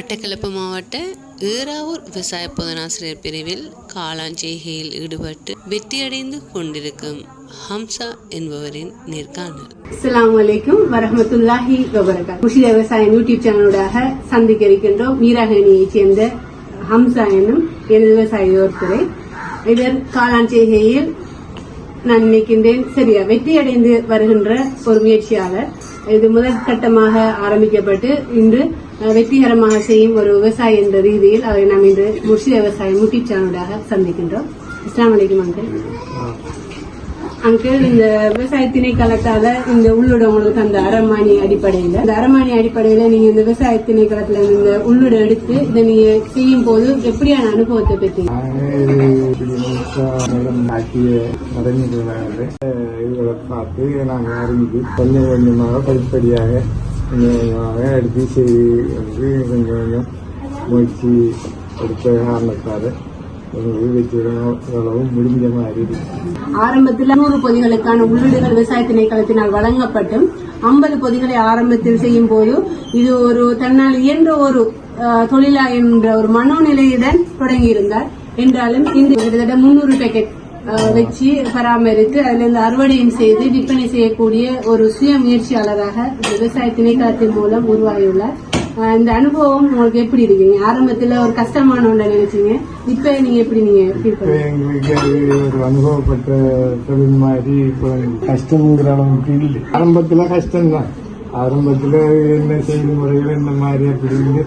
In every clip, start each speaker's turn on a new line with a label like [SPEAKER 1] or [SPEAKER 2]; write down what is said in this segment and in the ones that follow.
[SPEAKER 1] மட்டக்களப்பு மாவட்ட ஏறாவூர் விவசாய பொதுநாசிரியர் பிரிவில் காளாஞ்செய்கையில் ஈடுபட்டு வெற்றியடைந்து கொண்டிருக்கும் ஹம்சா என்பவரின் நேர்காணல்.
[SPEAKER 2] அஸ்லாம் வலைக்கும் வரமத்துல்லாஹி வபரகாத். முஷித விவசாயம் யூடியூப் சேனலோடாக சந்திக்க இருக்கின்றோம் மீராகணியைச் சேர்ந்த ஹம்சா என்னும் எனது விவசாய ஒருத்தரை இவர் காளான் நான் நினைக்கின்றேன் சரியா வெற்றியடைந்து வருகின்ற ஒரு முயற்சியாளர். இது முதல் கட்டமாக ஆரம்பிக்கப்பட்டு இன்று வெற்றிகரமாக செய்யும் ஒரு விவசாயி என்ற ரீதியில் அவரை நாம் இன்று முர்ஷித விவசாயம் யூடியூப் சேனலாக சந்திக்கின்றோம். இஸ்லாம் அலைக்கும் அங்கிள். அங்கிள் இந்த விவசாய திணைக்களத்தால இந்த உள்ளுட உங்களுக்கு அந்த அரமானி அடிப்படையில இந்த அரமானி அடிப்படையில நீங்க இந்த விவசாய திணைக்களத்துல இந்த உள்ளுட எடுத்து இதை நீங்க செய்யும் போது எப்படியான அனுபவத்தை பெற்றீங்க?
[SPEAKER 3] மேடம் பார்த்து நாங்கள் அறிஞ்சு கொஞ்சம் கொஞ்சமாக படிப்படியாக கொஞ்சம் எடுத்து சரி வந்து கொஞ்சம் கொஞ்சம் முயற்சி எடுத்த காரணத்தால் முடிஞ்ச மாதிரி.
[SPEAKER 2] ஆரம்பத்தில் நூறு பொதிகளுக்கான உள்ளீடுகள் விவசாய திணைக்களத்தினால் வழங்கப்பட்டும். ஐம்பது பொதிகளை ஆரம்பத்தில் செய்யும் போது இது ஒரு தன்னால் இயன்ற ஒரு தொழிலா என்ற ஒரு மனோநிலையுடன் தொடங்கியிருந்தார். என்றாலும் இந்த கிட்டத்தட்ட முன்னூறு பேக்கெட் வச்சு பராமரித்து அதுல இருந்து அறுவடையும் செய்து விற்பனை செய்யக்கூடிய ஒரு சுய முயற்சியாளராக விவசாய திணைக்களத்தின் மூலம் உருவாகியுள்ளார். இந்த அனுபவம் உங்களுக்கு எப்படி இருக்கீங்க? ஆரம்பத்துல ஒரு கஷ்டமான ஒன்றை நினைச்சீங்க இப்ப நீங்க எப்படி நீங்க
[SPEAKER 3] எங்களுக்கு ஒரு அனுபவப்பட்ட தொழில் மாதிரி இப்போ கஷ்டங்கிற அளவுக்கு இல்லை. ஆரம்பத்தில் கஷ்டம்தான். ஆரம்பத்தில் என்ன செயல்முறைகள் என்ன மாதிரி அப்படின்னு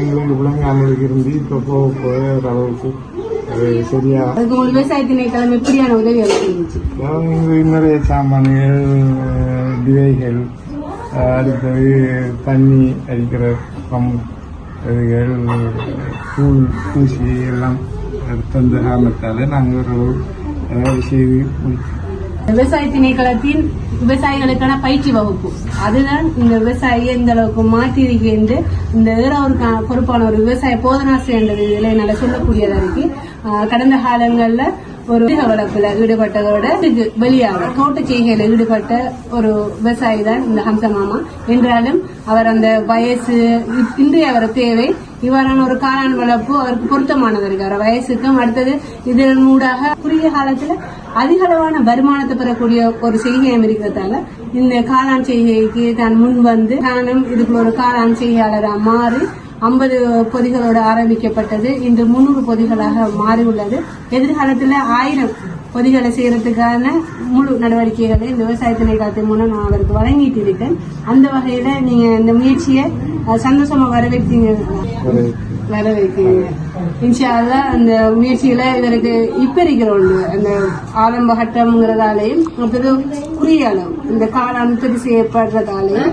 [SPEAKER 3] எங்களுக்கு விளங்காமல் இருந்து இப்போ போக போக ஓரளவுக்கு அது சரியா?
[SPEAKER 2] அதுக்கு உங்களுக்கு விவசாய திணைக்களம் எப்படியான உதவி
[SPEAKER 3] சாமான்கள் அடுத்தது தண்ணி அடிக்கிற பம் இதுகள் தூள் பூசி எல்லாம் தந்த காரணத்தால் நாங்கள் ஒரு செய்து
[SPEAKER 2] விவசாய திணைக்களத்தின் விவசாயிகளுக்கான பயிற்சி வகுப்பு. அதுதான் இந்த விவசாயியை இந்த அளவுக்கு மாற்றி என்று இந்த ஏறாவூருக்கான பொறுப்பான ஒரு விவசாய போதனாசிரியர் என்ற இதில் என்னால சொல்லக்கூடியதா இருக்கு. ஆஹ் கடந்த காலங்கள்ல ஒரு வளர்ப்புல ஈடுபட்டதோட இதுக்கு வெளியாக தோட்ட செய்கையில ஈடுபட்ட ஒரு விவசாயி தான் இந்த ஹம்ச மாமா. என்றாலும் அவர் அந்த வயசு இன்றைய அவர் தேவை. இவ்வாறான ஒரு காளான் வளர்ப்பு அவருக்கு பொருத்தமானது இருக்கு. அவர் வயசுக்கும் அடுத்தது இதன் ஊடாக குறுகிய காலத்துல அதிக அளவான வருமானத்தை பெறக்கூடிய ஒரு செய்கையம் இருக்கிறதால இந்த காளான் செய்கைக்கு தான் முன் வந்து தானும் இதுக்குள்ள ஒரு காளான் செய்கையாளராக மாறி ஐம்பது பொதிகளோடு ஆரம்பிக்கப்பட்டது. இன்று முன்னூறு பொதிகளாக மாறியுள்ளது. எதிர்காலத்தில் ஆயிரம் பொதிகளை செய்யறதுக்கான முழு நடவடிக்கைகளை இந்த விவசாய திணைக்களத்தின் மூலம் நான் அவருக்கு வழங்கிட்டு இருக்கேன் அந்த வகையில நீங்க இந்த முயற்சியை சந்தோஷமா வரவேற்றீங்க வரவேற்கிறீங்க இன்ஷா அந்த முயற்சியில இவருக்கு இப்ப இருக்கிற ஒன்று அந்த ஆரம்ப கட்டம்ங்கிறதாலையும் அடுத்தது அளவு இந்த காலம் உற்பத்தி செய்யப்படுறதாலையும்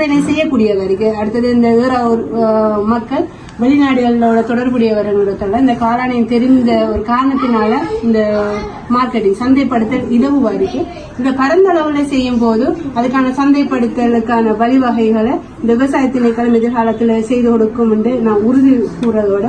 [SPEAKER 2] விற்பனை செய்யக்கூடியதா அடுத்தது இந்த ஈராவூர் அஹ், மக்கள் வெளிநாடுகளோட தொடர்புடையவர்களால இந்த காளானை தெரிந்த ஒரு காரணத்தினால இந்த மார்க்கெட்டிங் சந்தைப்படுத்தல் இதுவா இருக்கு. இந்த பரந்த அளவுல செய்யும் போது அதுக்கான சந்தைப்படுத்தலுக்கான வழிவகைகளை இந்த விவசாய திணைக்களம் எதிர்காலத்துல செய்து கொடுக்கும் என்று நான் உறுதி கூறதோட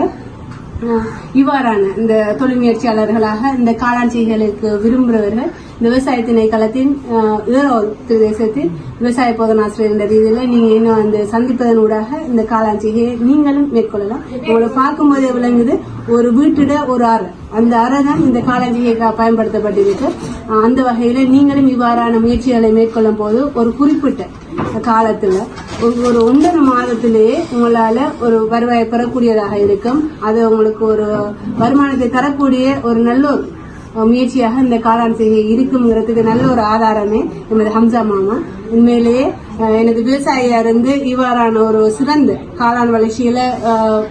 [SPEAKER 2] இவ்வாறான இந்த தொழில் முயற்சியாளர்களாக இந்த காளான் செய்களுக்கு விரும்புகிறவர்கள் இந்த விவசாய திணைக்களத்தின் அஹ், ஈரோடு பிரதேசத்தில் விவசாய போதனாசிரியர் என்ற ரீதியில நீங்க இன்னும் அந்த சந்திப்பதன் ஊடாக இந்த காளான் செய்கையை நீங்களும் மேற்கொள்ளலாம். உங்களை பார்க்கும்போதே விளங்குது ஒரு வீட்டிட ஒரு அறை. அந்த அறை தான் இந்த காளான் செய்கைக்காக பயன்படுத்தப்பட்டிருக்கு. அந்த வகையில நீங்களும் இவ்வாறான முயற்சிகளை மேற்கொள்ளும் போது ஒரு குறிப்பிட்ட காலத்துல ஒரு- ஒன்றரை மாதத்திலேயே உங்களால ஒரு வருவாயை பெறக்கூடியதாக இருக்கும். அது உங்களுக்கு ஒரு வருமானத்தை தரக்கூடிய ஒரு நல்ல ஒரு முயற்சியாக இந்த காளான் செய்கை இருக்குங்கிறதுக்கு நல்ல ஒரு ஆதாரமே எமது ஹம்சா மாமா. உண்மையிலேயே எனது விவசாயியா இருந்து இவ்வாறான ஒரு சிறந்த காளான் வளர்ச்சியில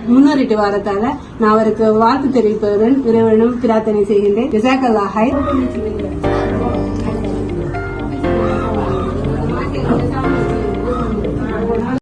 [SPEAKER 2] முன்னேறிட்டு வரத்தால நான் அவருக்கு வாழ்த்து தெரிவிப்பதுடன் இறைவனும் பிரார்த்தனை செய்கின்றேன். ஜசாக்கல்லாஹாய்